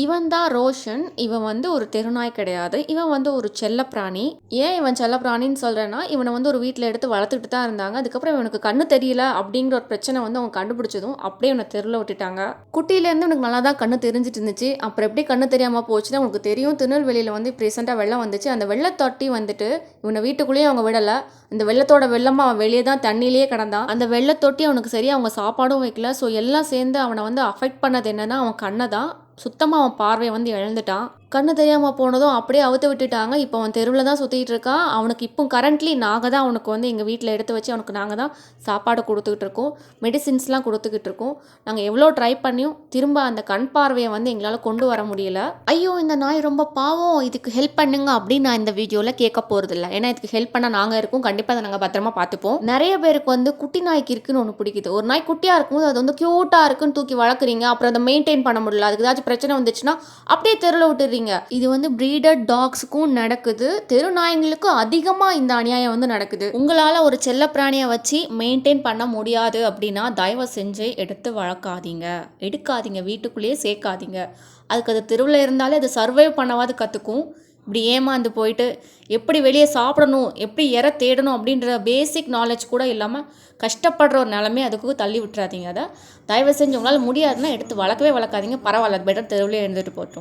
இவன் தான் ரோஷன் இவன் வந்து ஒரு தெருநாய் கிடையாது. இவன் வந்து ஒரு செல்லப்பிராணி. ஏன் இவன் செல்லப்பிராணின்னு சொல்கிறேன்னா இவனை வந்து ஒரு வீட்டில் எடுத்து வளர்த்துட்டு தான் இருந்தாங்க. அதுக்கப்புறம் இவனுக்கு கண்ணு தெரியல அப்படிங்கிற ஒரு பிரச்சனை வந்து அவங்க கண்டுபிடிச்சதும் அப்படியே இவனை தெருவில் விட்டுட்டாங்க. குட்டியிலேருந்து இவனுக்கு நல்லா தான் கண்ணு தெரிஞ்சிட்டு இருந்துச்சு. அப்புறம் எப்படி கண்ணு தெரியாமல் போச்சுன்னா அவனுக்கு தெரியும். திருநெல்வேலியில் வந்து இப்போ ரீசெண்டாக வெள்ளம் வந்துச்சு. அந்த வெள்ளத்தொட்டி வந்துட்டு இவனை வீட்டுக்குள்ளேயே அவங்க விடலை. இந்த வெள்ளத்தோட வெள்ளமாக அவன் வெளியே தான் தண்ணியிலேயே கிடந்தான். அந்த வெள்ளத்தொட்டி அவனுக்கு சரியாக அவங்க சாப்பாடும் வைக்கல. ஸோ எல்லாம் சேர்ந்து அவனை வந்து அஃபெக்ட் பண்ணது என்னன்னா அவன் கண்ணை தான். சுத்தமாக அவன் பார்வையை வந்து இழந்துட்டான். கண்ணு தெரியாமல் போனதும் அப்படியே அவுத்து விட்டுட்டாங்க. இப்போ அவன் தெருவில் தான் சுற்றிட்டு இருக்கான் அவனுக்கு இப்போ கரண்ட்லி நாங்கள் தான் அவனுக்கு வந்து எங்கள் வீட்டில் எடுத்து வச்சு அவனுக்கு நாங்கள் தான் சாப்பாடு கொடுத்துக்கிட்டு இருக்கோம். மெடிசின்ஸ்லாம் கொடுத்துக்கிட்டு இருக்கோம். நாங்கள் எவ்வளோ ட்ரை பண்ணியும் திரும்ப அந்த கண் பார்வையை வந்து எங்களால் கொண்டு வர முடியல. ஐயோ இந்த நாய் ரொம்ப பாவம். இதுக்கு ஹெல்ப் பண்ணுங்க அப்படின்னு நான் இந்த வீடியோவில் கேட்க போகிறதில்ல ஏன்னா இதுக்கு ஹெல்ப் பண்ணால் நாங்கள் இருக்கோம். கண்டிப்பாக அதை நாங்கள் பத்திரமா பார்த்துப்போம். நிறைய பேருக்கு வந்து குட்டி நாய்க்கு இருக்குன்னு ஒன்று பிடிக்குது. ஒரு நாய் குட்டியாக இருக்கும்போது அது வந்து க்யூட்டாக இருக்குன்னு தூக்கி வளர்க்குறீங்க. அப்புறம் அதை மெயின்டைன் பண்ண முடியல. அதுக்கு ஏதாச்சும் பிரச்சனை வந்துச்சுன்னா அப்படியே தெருவில் விட்டுறீங்க. இது வந்து பிரீடட் டாக்ஸுக்கும் நடக்குது. தெரு நாய்ங்களுக்கும் அதிகமாக இந்த அநியாயம் வந்து நடக்குது. உங்களால் ஒரு செல்ல பிராணியை வச்சு மெயின்டைன் பண்ண முடியாது அப்படின்னா தயவு செஞ்சு எடுத்து வளர்க்காதீங்க. எடுக்காதீங்க. வீட்டுக்குள்ளேயே சேர்க்காதீங்க. அதுக்கு அது தெருவில் இருந்தாலே அது சர்வைவ் பண்ணவாது கற்றுக்கும் இப்படி ஏமாந்து போயிட்டு எப்படி வெளியே சாப்பிடணும் எப்படி இற தேடணும் அப்படின்ற பேசிக் நாலேஜ் கூட இல்லாமல் கஷ்டப்படுற ஒரு நிலமே அதுக்கு தள்ளி விட்டுறாதீங்க. அதை தயவு செஞ்சு உங்களால் முடியாதுன்னா எடுத்து வளர்க்கவே வளர்க்காதீங்க. பரவாயில்ல பெட்டர் தெருவிலே இருந்துட்டு போட்டோம்